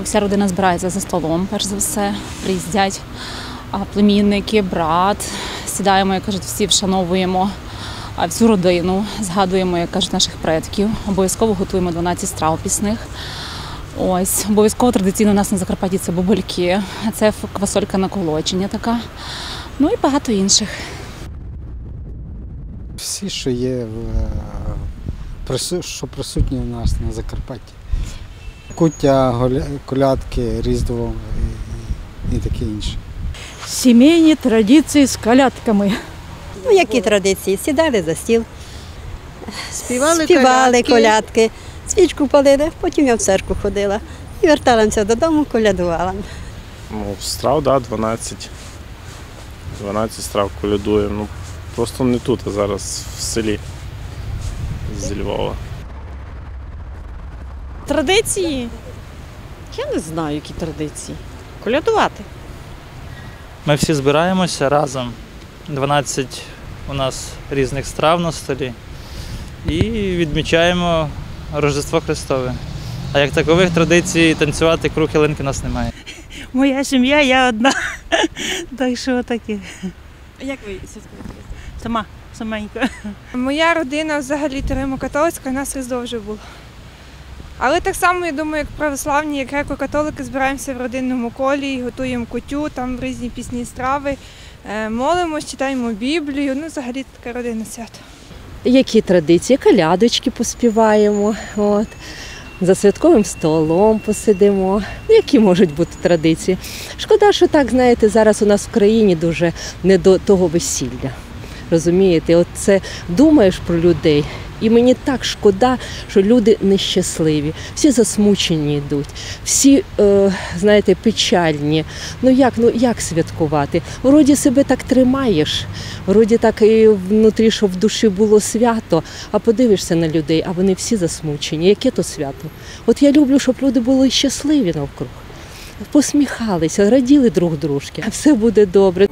Вся родина збирається за столом, перш за все, приїздять племінники, брат. Сідаємо, як кажуть, всі вшановуємо всю родину, згадуємо, як кажуть, наших предків. Обов'язково готуємо 12 страв пісних. Ось, обов'язково традиційно у нас на Закарпатті це бубульки, це квасолька на колочення така. Ну і багато інших. Всі, що є, е, що присутні у нас на Закарпатті. Куття, колядки, Різдво і, і таке інше. Сімейні традиції з колядками. Ну, які традиції? Сідали за стіл, Співали, співали колядки. колядки, свічку палили, потім я в церкву ходила. І верталася додому, колядувала. Ну, страв, да, 12. 12 страв колядуємо. Ну, просто не тут, а зараз в селі зі Львова. Традиції? Я не знаю, які традиції. Колядувати. Ми всі збираємося разом. 12 у нас різних страв на столі. І відмічаємо Рождество Христове. А як такових традицій танцювати круг ялинки у нас немає. Моя сім'я, я одна. Так що таке. Як ви святкуєте? Сама, саменька. Моя родина взагалі римо-католицька, у нас Різдво вже було. Але так само, я думаю, як православні, як греко-католики, збираємося в родинному колі, і готуємо кутю, там різні пісні страви, е, молимось, читаємо Біблію. Ну, взагалі таке родинне свято. які традиції, колядочки поспіваємо, от, за святковим столом посидимо. Які можуть бути традиції? Шкода, що так, знаєте, зараз у нас в країні дуже не до того весілля. Розумієте, от це думаєш про людей, і мені так шкода, що люди нещасливі, всі засмучені йдуть, всі, е, знаєте, печальні. Ну як, ну як святкувати? Вроді себе так тримаєш, вроді так і внутрі, щоб в душі було свято, а подивишся на людей, а вони всі засмучені. Яке то свято? От я люблю, щоб люди були щасливі навкруг, посміхалися, раділи друг дружки. а Все буде добре.